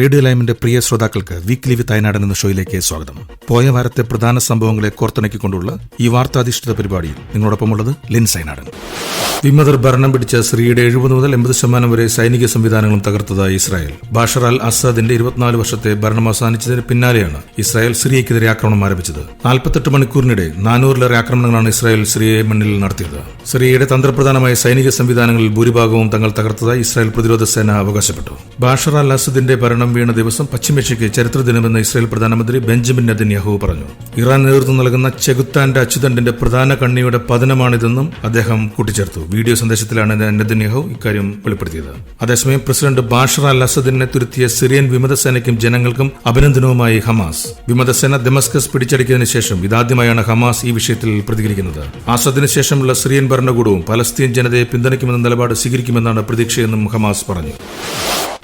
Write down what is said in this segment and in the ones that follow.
Radio ലൈമിന്റെ പ്രിയ ശ്രോതാക്കൾക്ക് weekly വിത്ത് അയനാടൻ എന്ന ഷോയിലേക്ക് സ്വാഗതം. പോയ വാരത്തെ പ്രധാന സംഭവങ്ങളെ കോർത്തിണക്കിക്കൊണ്ടുള്ള ഈ വാർത്താധിഷ്ഠിത പരിപാടിയിൽ നിങ്ങളോടൊപ്പമുള്ളത് ലിൻസ് അയനാടൻ വിമതർ ഭരണം പിടിച്ച സിറിയയുടെ എഴുപത് മുതൽ എൺപത് ശതമാനം വരെ സൈനിക സംവിധാനങ്ങളും തകർത്തതായി ഇസ്രായേൽ. ബാഷർ അൽ അസാദിന്റെ ഇരുപത്തിനാല് വർഷത്തെ ഭരണം അവസാനിച്ചതിന് പിന്നാലെയാണ് ഇസ്രായേൽ സിറിയയ്ക്കെതിരെ ആക്രമണം ആരംഭിച്ചത്. നാൽപ്പത്തെട്ട് മണിക്കൂറിനിടെ നാനൂറിലേറെ ആക്രമണങ്ങളാണ് ഇസ്രായേൽ സിറിയയെ മണ്ണിൽ നടത്തിയത്. സിറിയയുടെ തന്ത്രപ്രധാനമായ സൈനിക സംവിധാനങ്ങളിൽ ഭൂരിഭാഗവും തങ്ങൾ തകർത്തതായി ഇസ്രായേൽ പ്രതിരോധ സേന അവകാശപ്പെട്ടു. ബാഷർ അൽ അസദിന്റെ ഭരണം വീണ ദിവസം പശ്ചിമേഷ്യയ്ക്ക് ചരിത്ര ദിനമെന്ന് ഇസ്രായേൽ പ്രധാനമന്ത്രി ബെഞ്ചമിൻ നെതന്യാഹു പറഞ്ഞു. ഇറാൻ നേതൃത്വം നൽകുന്ന ചെകുത്താന്റെ അച്യുതന്റെ പ്രധാന കണ്ണിയുടെ പതനമാണിതെന്നും അദ്ദേഹം കൂട്ടിച്ചേർത്തു. വീഡിയോ സന്ദേശത്തിലാണ് നെതന്യാഹു ഇക്കാര്യം വെളിപ്പെടുത്തിയത്. അതേസമയം പ്രസിഡന്റ് ബാഷർ അൽ അസദിനെ തുരുത്തിയ സിറിയൻ വിമതസേനയ്ക്കും ജനങ്ങൾക്കും അഭിനന്ദനവുമായി ഹമാസ്. വിമതസേന ദമസ്കസ് പിടിച്ചടക്കിയതിനു ശേഷം ഇതാദ്യമായാണ് ഹമാസ് ഈ വിഷയത്തിൽ പ്രതികരിക്കുന്നത്. അസദിന് ശേഷമുള്ള സിറിയൻ ഭരണകൂടവും പലസ്തീൻ ജനതയെ പിന്തുണയ്ക്കുമെന്ന നിലപാട് സ്വീകരിക്കുമെന്നാണ് പ്രതീക്ഷയെന്നും ഹമാസ് പറഞ്ഞു.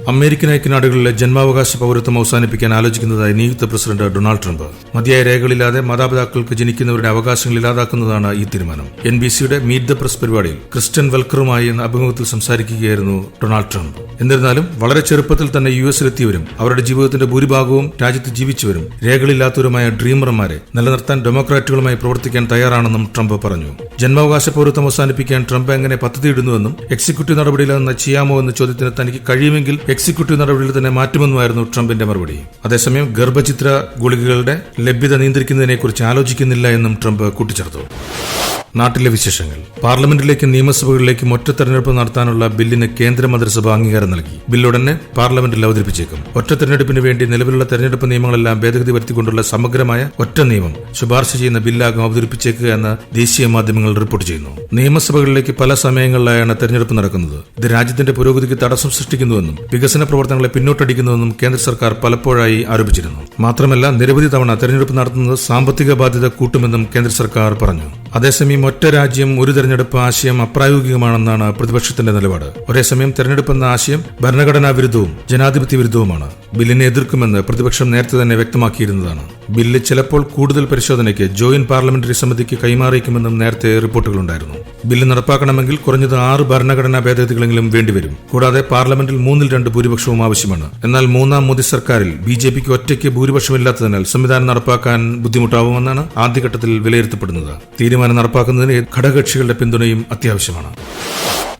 അമേരിക്കൻ ഐക്യനാടുകളിലെ ജന്മാവകാശ പൗരത്വം അവസാനിപ്പിക്കാൻ ആലോചിക്കുന്നതായി നിയുക്ത പ്രസിഡന്റ് ഡൊണാൾഡ് ട്രംപ്. മതിയായ രേഖകളില്ലാതെ മാതാപിതാക്കൾക്ക് ജനിക്കുന്നവരുടെ അവകാശങ്ങൾ ഇല്ലാതാക്കുന്നതാണ് ഈ തീരുമാനം. എൻ ബി സിയുടെ മീറ്റ് ദ പ്രസ് പരിപാടിയിൽ ക്രിസ്റ്റൻ വെൽക്കറുമായി എന്ന അഭിമുഖത്തിൽ സംസാരിക്കുകയായിരുന്നു ഡൊണാൾഡ് ട്രംപ്. എന്നിരുന്നാലും വളരെ ചെറുപ്പത്തിൽ തന്നെ യു എസിലെത്തിയവരും അവരുടെ ജീവിതത്തിന്റെ ഭൂരിഭാഗവും രാജ്യത്ത് ജീവിച്ചവരും രേഖകളില്ലാത്തവരുമായ ഡ്രീമർമാരെ നിലനിർത്താൻ ഡെമോക്രാറ്റുകളുമായി പ്രവർത്തിക്കാൻ തയ്യാറാണെന്നും ട്രംപ് പറഞ്ഞു. ജന്മാവകാശ പൗരത്വം അവസാനിപ്പിക്കാൻ ട്രംപ് എങ്ങനെ പദ്ധതിയിടുന്നുവെന്നും എക്സിക്യൂട്ടീവ് നടപടിയിൽ നിന്ന് ചെയ്യാമോ എന്ന ചോദ്യത്തിന് തനിക്ക് കഴിയുമെങ്കിൽ എക്സിക്യൂട്ടീവ് നടപടിയിൽ തന്നെ മാറ്റുമെന്നുമായിരുന്നു ട്രംപിന്റെ മറുപടി. അതേസമയം ഗർഭചിത്ര ഗുളികകളുടെ ലഭ്യത നിയന്ത്രിക്കുന്നതിനെക്കുറിച്ച് ആലോചിക്കുന്നില്ല എന്നും ട്രംപ് കൂട്ടിച്ചേർത്തു. നാട്ടിലെ വിശേഷങ്ങൾ. പാർലമെന്റിലേക്കും നിയമസഭകളിലേക്കും ഒറ്റ തെരഞ്ഞെടുപ്പ് നടത്താനുള്ള ബില്ലിന് കേന്ദ്ര മന്ത്രിസഭ അംഗീകാരം നൽകി. ബില്ലുടനെ പാർലമെന്റിൽ അവതരിപ്പിച്ചേക്കും. ഒറ്റ തെരഞ്ഞെടുപ്പിന് വേണ്ടി നിലവിലുള്ള തെരഞ്ഞെടുപ്പ് നിയമങ്ങളെല്ലാം ഭേദഗതി വരുത്തിക്കൊണ്ടുള്ള സമഗ്രമായ ഒറ്റ നിയമം ശുപാർശ ചെയ്യുന്ന ബില്ലാകും അവതരിപ്പിച്ചേക്കുക എന്ന് ദേശീയ മാധ്യമങ്ങൾ റിപ്പോർട്ട് ചെയ്യുന്നു. നിയമസഭകളിലേക്ക് പല സമയങ്ങളിലായാണ് തെരഞ്ഞെടുപ്പ് നടക്കുന്നത്. ഇത് രാജ്യത്തിന്റെ പുരോഗതിക്ക് തടസ്സം സൃഷ്ടിക്കുന്നുവെന്നും വികസന പ്രവർത്തനങ്ങളെ പിന്നോട്ടടിക്കുന്നുവെന്നും കേന്ദ്ര സർക്കാർ പലപ്പോഴായി ആരോപിച്ചിരുന്നു. മാത്രമല്ല നിരവധി തവണ തെരഞ്ഞെടുപ്പ് നടത്തുന്നത് സാമ്പത്തിക ബാധ്യത കൂട്ടുമെന്നും കേന്ദ്ര സർക്കാർ പറഞ്ഞു. അതേസമയം ഒറ്റ രാജ്യം ഒരു തെരഞ്ഞെടുപ്പ് ആശയം അപ്രായോഗികമാണെന്നാണ് പ്രതിപക്ഷത്തിന്റെ നിലപാട്. ഒരേസമയം തെരഞ്ഞെടുപ്പ് എന്ന ആശയം ഭരണഘടനാ വിരുദ്ധവും ജനാധിപത്യ വിരുദ്ധവുമാണ്. ബില്ലിനെ എതിർക്കുമെന്ന് പ്രതിപക്ഷം നേരത്തെ തന്നെ വ്യക്തമാക്കിയിരുന്നതാണ്. ബില്ല് ചിലപ്പോൾ കൂടുതൽ പരിശോധനയ്ക്ക് ജോയിന്റ് പാർലമെന്ററി സമിതിക്ക് കൈമാറിയേക്കുമെന്നും നേരത്തെ റിപ്പോർട്ടുകളുണ്ടായിരുന്നു. ബില്ല് നടപ്പാക്കണമെങ്കിൽ കുറഞ്ഞത് ആറ് ഭരണഘടനാ ഭേദഗതികളെങ്കിലും വേണ്ടിവരും. കൂടാതെ പാർലമെന്റിൽ മൂന്നിൽ രണ്ട് ഭൂരിപക്ഷവും ആവശ്യമാണ്. എന്നാൽ മൂന്നാം മോദി സർക്കാരിൽ ബി ജെ പിക്ക് ഒറ്റയ്ക്ക് ഭൂരിപക്ഷമില്ലാത്തതിനാൽ സംവിധാനം നടപ്പാക്കാൻ ബുദ്ധിമുട്ടാവുമെന്നാണ് ആദ്യഘട്ടത്തിൽ വിലയിരുത്തപ്പെടുന്നത്. തീരുമാനം നടപ്പാക്കുന്നതിന് ഘടകകക്ഷികളുടെ പിന്തുണയും അത്യാവശ്യമാണ്.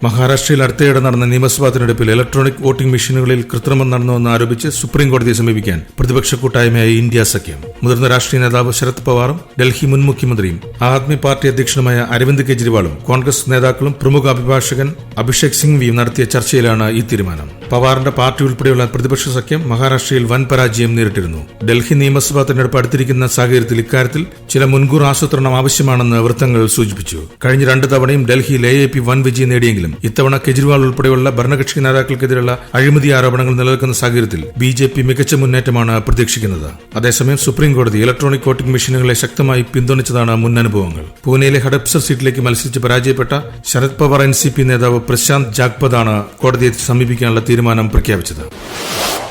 മഹാരാഷ്ട്രയിൽ അടുത്തയിടെ നടന്ന നിയമസഭാ തെരഞ്ഞെടുപ്പിൽ ഇലക്ട്രോണിക് വോട്ടിംഗ് മെഷീനുകളിൽ കൃത്രിമം നടന്നുവെന്ന് ആരോപിച്ച് സുപ്രീം കോടതിയെ സമീപിക്കാൻ പ്രതിപക്ഷ കൂട്ടായ്മയായ ഇന്ത്യ സഖ്യം. മുതിർന്ന രാഷ്ട്രീയ നേതാവ് ശരത് പവാറും ഡൽഹി മുൻ മുഖ്യമന്ത്രിയും ആദ്മി പാർട്ടി അധ്യക്ഷനുമായ അരവിന്ദ് കെജ്രിവാളും കോൺഗ്രസ് നേതാക്കളും പ്രമുഖ അഭിഭാഷകൻ അഭിഷേക് സിംഗ്വിയും നടത്തിയ ചർച്ചയിലാണ് ഈ തീരുമാനം. പവാറിന്റെ പാർട്ടി ഉൾപ്പെടെയുള്ള പ്രതിപക്ഷ സഖ്യം മഹാരാഷ്ട്രയിൽ വൻ പരാജയം നേരിട്ടിരുന്നു. ഡൽഹി നിയമസഭാ തെരഞ്ഞെടുപ്പ് അടുത്തിരിക്കുന്ന സാഹചര്യത്തിൽ ഇക്കാര്യത്തിൽ ചില മുൻകൂർ ആസൂത്രണം ആവശ്യമാണെന്ന് വൃത്തങ്ങൾ സൂചിപ്പിച്ചു. കഴിഞ്ഞ രണ്ട് തവണയും ഡൽഹിയിൽ എ എ പി വൻ വിജയം നേടിയെങ്കിലും ഇത്തവണ കെജ്രിവാൾ ഉൾപ്പെടെയുള്ള ഭരണകക്ഷി നേതാക്കൾക്കെതിരെയുള്ള അഴിമതി ആരോപണങ്ങൾ നിലനിൽക്കുന്ന സാഹചര്യത്തിൽ ബി ജെ പി മികച്ച മുന്നേറ്റമാണ് പ്രതീക്ഷിക്കുന്നത്. അതേസമയം സുപ്രീം കോടതി ഇലക്ട്രോണിക് വോട്ടിംഗ് മെഷീനുകളെ ശക്തമായി പിന്തുണച്ചതാണ് മുൻ അനുഭവങ്ങൾ പൂനെയിലെ ഹഡപ്സർ സീറ്റിലേക്ക് മത്സരിച്ച് പരാജയപ്പെട്ട Sharad Pawar N C P നേതാവ് പ്രശാന്ത് ജാഗ്പതാണ് കോടതിയെ സമീപിക്കാനുള്ള തീരുമാനം പ്രഖ്യാപിച്ചത്.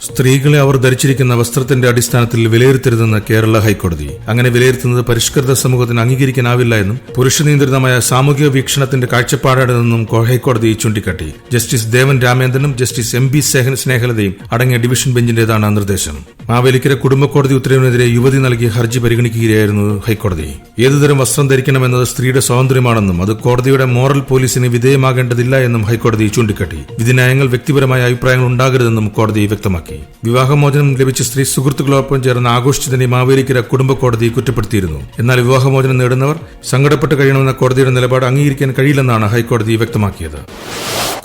സ്ത്രീകളെ അവർ ധരിച്ചിരിക്കുന്ന വസ്ത്രത്തിന്റെ അടിസ്ഥാനത്തിൽ വിലയിരുത്തരുതെന്ന് കേരള ഹൈക്കോടതി. അങ്ങനെ വിലയിരുത്തുന്നത് പരിഷ്കൃത സമൂഹത്തിന് അംഗീകരിക്കാനാവില്ല എന്നും പുരുഷ നിയന്ത്രിതമായ സാമൂഹിക വീക്ഷണത്തിന്റെ കാഴ്ചപ്പാടാണെന്നും ഹൈക്കോടതി ചൂണ്ടിക്കാട്ടി. ജസ്റ്റിസ് ദേവൻ രാമേന്ദ്രനും ജസ്റ്റിസ് എം ബി സ്നേഹലതയും അടങ്ങിയ ഡിവിഷൻ ബെഞ്ചിന്റേതാണ് നിർദ്ദേശം. മാവേലിക്കര കുടുംബ കോടതി ഉത്തരവിനെതിരെ യുവതി നൽകിയ ഹർജി പരിഗണിക്കുകയായിരുന്നു ഹൈക്കോടതി. ഏതുതരം വസ്ത്രം ധരിക്കണമെന്നത് സ്ത്രീയുടെ സ്വാതന്ത്ര്യമാണെന്നും അത് കോടതിയുടെ മോറൽ പോലീസിന് വിധേയമാകേണ്ടതില്ല എന്നും ഹൈക്കോടതി ചൂണ്ടിക്കാട്ടി. വിധിന്യായങ്ങൾ വ്യക്തിപരമായ അഭിപ്രായങ്ങൾ ഉണ്ടാകരുതെന്നും കോടതി വ്യക്തമാക്കി. വിവാഹമോചനം ലഭിച്ച സ്ത്രീ സുഹൃത്തുക്കളോടൊപ്പം ചേർന്ന് ആഘോഷിച്ചതിനെ മാവേലിക്കര കുടുംബ കോടതി കുറ്റപ്പെടുത്തിയിരുന്നു. എന്നാൽ വിവാഹമോചനം നേടുന്നവർ സങ്കടപ്പെട്ട് കഴിയണമെന്ന കോടതിയുടെ നിലപാട് അംഗീകരിക്കാൻ കഴിയില്ലെന്നാണ് ഹൈക്കോടതി വ്യക്തമാക്കിയത്.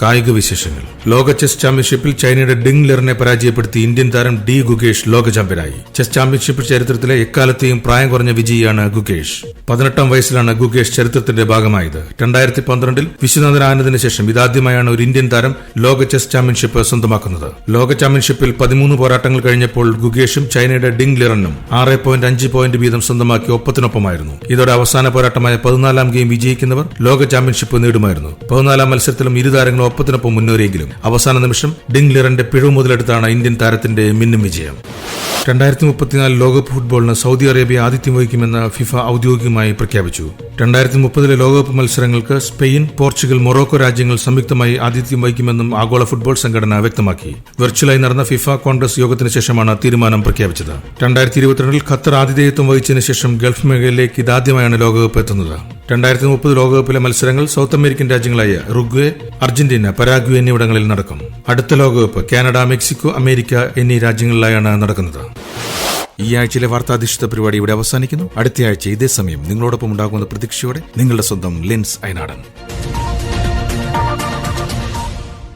കായിക വിശേഷങ്ങൾ. ലോക ചെസ് ചാമ്പ്യൻഷിപ്പിൽ ചൈനയുടെ ഡിങ് ലെറിനെ പരാജയപ്പെടുത്തി ഇന്ത്യൻ താരം ഡി ഗുകേഷ് ലോക ചാമ്പ്യനായി. ചെസ് ചാമ്പ്യൻഷിപ്പ് ചരിത്രത്തിലെ എക്കാലത്തെയും പ്രായം കുറഞ്ഞ വിജയിയാണ് ഗുകേഷ്. പതിനെട്ടാം വയസ്സിലാണ് ഗുകേഷ് ചരിത്രത്തിന്റെ ഭാഗമായത്. രണ്ടായിരത്തി പന്ത്രണ്ടിൽ വിശ്വനാഥൻ ആനന്ദിന് ശേഷം ഇതാദ്യമായാണ് ഒരു ഇന്ത്യൻ താരം ലോക ചെസ് ചാമ്പ്യൻഷിപ്പ് സ്വന്തമാക്കുന്നത്. ലോക ചാമ്പ്യൻഷിപ്പിൽ പതിമൂന്ന് പോരാട്ടങ്ങൾ കഴിഞ്ഞപ്പോൾ ഗുകേഷും ചൈനയുടെ ഡിങ് ലിറനും ആറ് പോയിന്റ് അഞ്ച് പോയിന്റ് വീതം സ്വന്തമാക്കി ഒപ്പത്തിനൊപ്പമായിരുന്നു. ഇതോടെ അവസാന പോരാട്ടമായ പതിനാലാം ഗെയിം വിജയിക്കുന്നവർ ലോക ചാമ്പ്യൻഷിപ്പ് നേടുമായിരുന്നു. പതിനാലാം മത്സരത്തിലും ഇരു താരങ്ങളും ഒപ്പത്തിനൊപ്പം മുന്നേറിയെങ്കിലും അവസാന നിമിഷം ഡിങ് ലിറന്റെ പിഴവ് മുതലെടുത്താണ് ഇന്ത്യൻ താരത്തിന്റെ മിന്നും വിജയം. രണ്ടായിരത്തി മുപ്പത്തിനാല് ലോകകപ്പ് ഫുട്ബോളിന് സൗദി അറേബ്യ ആതിഥ്യം വഹിക്കുമെന്ന് ഫിഫ ഔദ്യോഗികമായി പ്രഖ്യാപിച്ചു. രണ്ടായിരത്തി മുപ്പതിലെ ലോകകപ്പ് മത്സരങ്ങൾക്ക് സ്പെയിൻ പോർച്ചുഗൽ മൊറോക്കോ രാജ്യങ്ങൾ സംയുക്തമായി ആതിഥ്യം വഹിക്കുമെന്നും ആഗോള ഫുട്ബോൾ സംഘടന വ്യക്തമാക്കി. വെർച്വലായി നടന്ന ഫിഫ കോൺഗ്രസ് യോഗത്തിന് ശേഷമാണ് തീരുമാനം പ്രഖ്യാപിച്ചത്. രണ്ടായിരത്തി ഇരുപത്തിരണ്ടിൽ ഖത്തർ ആതിഥേയത്വം വഹിച്ചതിന് ശേഷം ഗൾഫ് മേഖലയിലേക്ക് ഇതാദ്യമായാണ് ലോകകപ്പ് എത്തുന്നത്. രണ്ടായിരത്തി മുപ്പത് ലോകകപ്പിലെ മത്സരങ്ങൾ സൗത്ത് അമേരിക്കൻ രാജ്യങ്ങളായ റുഗ്വേ അർജന്റീന പരാഗ്വേ എന്നിവിടങ്ങളിൽ നടക്കും. അടുത്ത ലോകകപ്പ് കാനഡ മെക്സിക്കോ അമേരിക്ക എന്നീ രാജ്യങ്ങളിലായാണ് നടക്കുന്നത്. ഈ ആഴ്ചയിലെ വാർത്താധിഷ്ഠിത പരിപാടി ഇവിടെ അവസാനിക്കുന്നു. അടുത്ത ആഴ്ച ഇതേ സമയം നിങ്ങളോടൊപ്പം ഉണ്ടാകുന്ന പ്രതീക്ഷയോടെ നിങ്ങളുടെ സ്വന്തം ലെൻസ് അയനാടൻ.